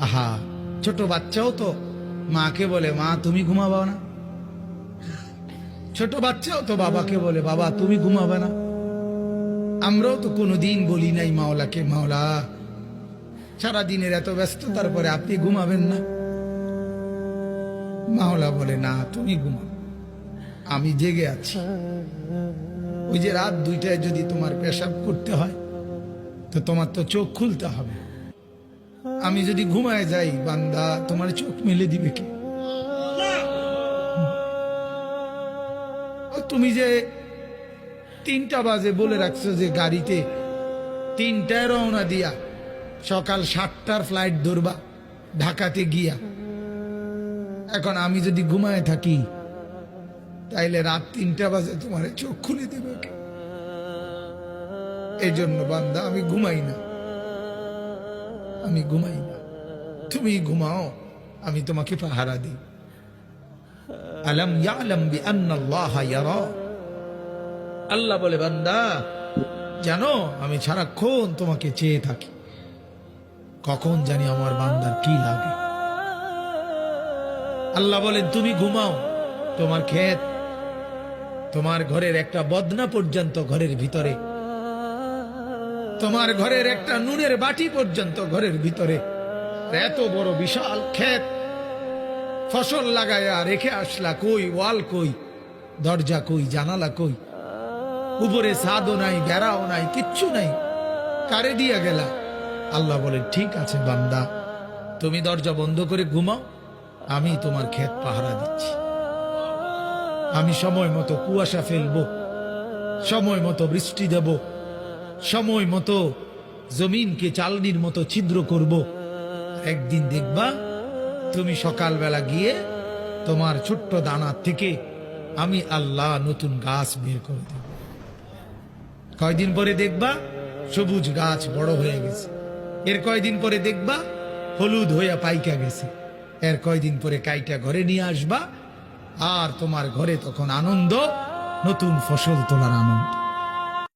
আহা, ছোট বাচ্চাও তো। মাকে বলে, মা, তুমি ঘুমাবাও না। ছোট বাচ্চাও তো বাবাকে বলে, বাবা, তুমি ঘুমাবে না। আমরাও তো কোনোদিন বলি নাই, মাওলাকে, মাওলা। সারা দিনের এত ব্যস্ততার পরে আপনি ঘুমাবেন না। মাওলা বলে, না, তুমি ঘুমাও। আমি জেগে আছি। ওই যে রাত দুইটায় যদি তোমার পেশাব করতে হয়, তো তোমার তো চোখ খুলতে হবে। আমি যদি ঘুমায় যাই, বান্দা, তোমার চোখ মেলে দিবে কি? তুমি যে তিনটা বাজে বলে রাখছো যে গাড়িতে, তিনটায় রওনা দিয়া সকাল সাতটার ফ্লাইট ধরবা, ঢাকাতে গিয়া। এখন আমি যদি ঘুমায় থাকি, তাইলে রাত তিনটা বাজে তোমার চোখ খুলে দেবে এই জন্য বান্দা, আমি ঘুমাই না। আমি ঘুমাই না। তুমি ঘুমাও, আমি তোমাকে পাহারা দিই। আলম ইয়ালাম বি আন্নাল্লাহ ইয়ারা। আল্লাহ বলে, বান্দা, জানো, আমি সারাক্ষণ তোমাকে চেয়ে থাকি। কখন জানি আমার বান্দার কি লাগে। আল্লাহ বলেন, তুমি ঘুমাও, তোমার ক্ষেত, তোমার ঘরের একটা বদনা পর্যন্ত ঘরের ভিতরে তোমার ঘরের একটা নুনের বাটি পর্যন্ত ঘরের ভিতরে। এত বড় বিশাল ক্ষেত। ফসল লাগায়া রেখে আসলা কই, ওয়াল কই, দরজা কই, জানালা কই? উপরে ছাদও নাই, বেড়াও নাই, কিচ্ছু নাই। কারে দিয়া গেলা? আল্লাহ বলে, ঠিক আছে বান্দা, তুমি দরজা বন্ধ করে ঘুমাও, আমি তোমার ক্ষেত পাহারা দিচ্ছি। আমি সময় মতো কুয়াশা ফেলব, সময় মতো বৃষ্টি দেব সময় মতো জমিনকে চালনির মতো ছিদ্র করব। একদিন দেখবা তুমি সকালবেলা গিয়ে তোমার ছোট্ট দানা থেকে আমি আল্লাহ নতুন গাছ বের করে দেব। কয়দিন পরে দেখবা সবুজ গাছ বড় হয়ে গেছে। এর কয়দিন পরে দেখবা হলুদ হইয়া পাইকা গেছে। এর কয়দিন পরে কাইটা ঘরে নিয়ে আসবা, আর তোমার ঘরে তখন আনন্দ, নতুন ফসল তোলার আনন্দ।